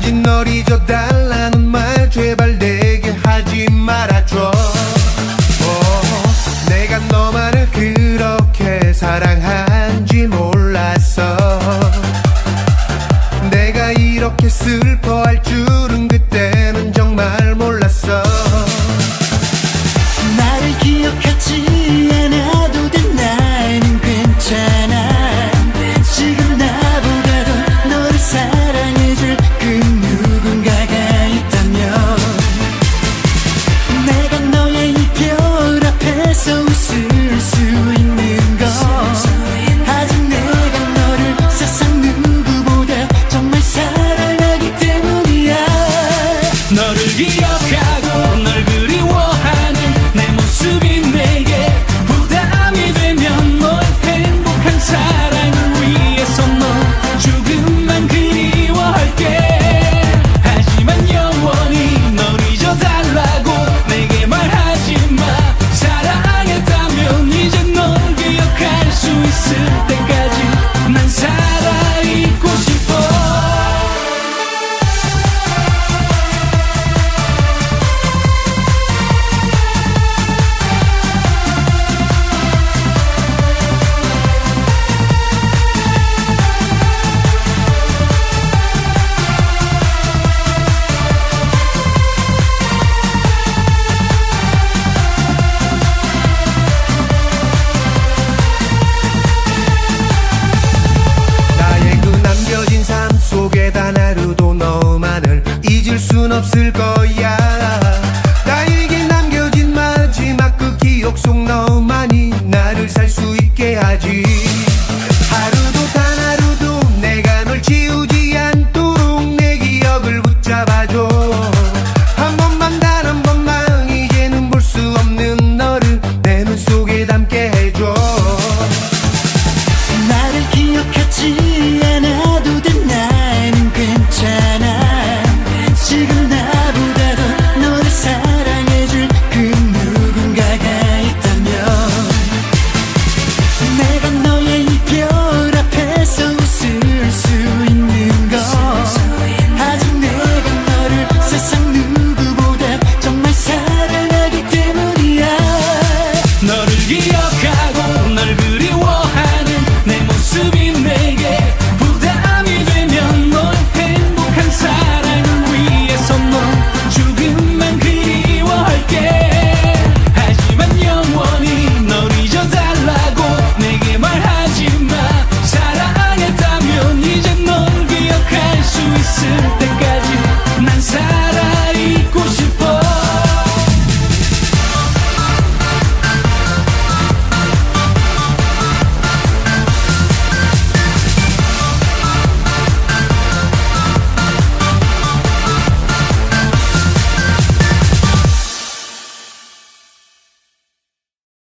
왠지 널 잊어달라는 말 제발 내게 하지 말아줘. 오, 내가 너만을 그렇게 사랑한지 몰랐어. 내가 이렇게 슬퍼할 줄 to think 잊을 순 없을 거야.